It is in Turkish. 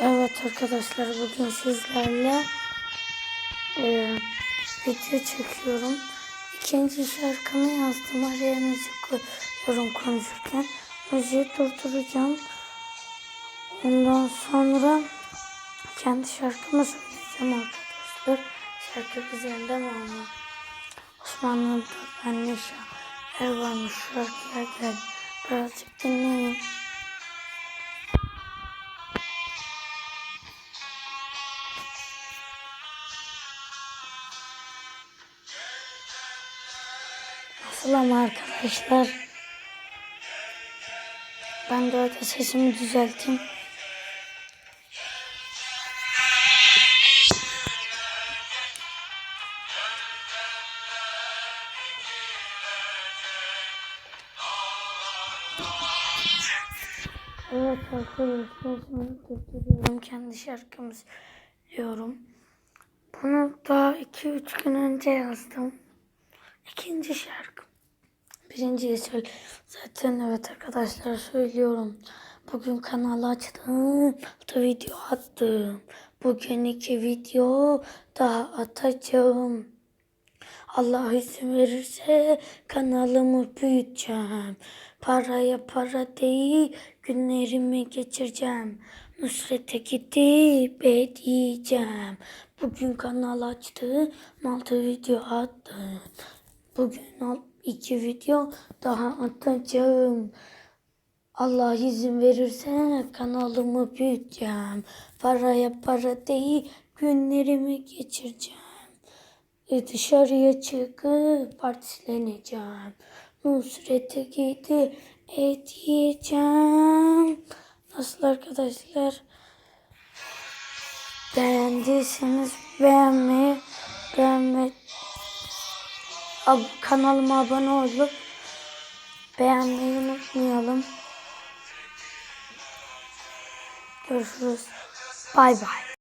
Evet arkadaşlar bugün sizlerle e, video çekiyorum. İkinci şarkımı yazdım. Araya müzik koyuyorum konuşurken. Müziği durduracağım. Ondan sonra kendi şarkımı söyleyeceğim arkadaşlar. Şarkı güzel mi ama? Osmanlı'da ben ne şarkılar varmış şarkıya gel. Birazcık dinleyin. Nasıl ama arkadaşlar? Ben de orada sesimi düzelteyim. Evet arkadaşlar şimdi kendi şarkımı diyorum. Bunu da 2-3 gün önce yazdım. İkinci şarkı. Birinciyi söyle. Zaten evet arkadaşlar söylüyorum. Bugün kanalı açtım. Da video attım. Bugün iki video daha atacağım. Allah izin verirse kanalımı büyüteceğim. Paraya para değil günlerimi geçireceğim. Nusret'e gidip edeceğim. Bugün kanal açtım. Altı video attım. Bugün al- iki video daha atacağım. Allah izin verirse kanalımı büyüteceğim. Paraya para değil günlerimi geçireceğim. E dışarıya çıkıp partileneceğim. Nusret'e gidip et yiyeceğim. Nasıl arkadaşlar? Beğendiyseniz beğenmeyi, beğenme, ab- kanalıma abone olup beğenmeyi unutmayalım. Görüşürüz. Bay bay.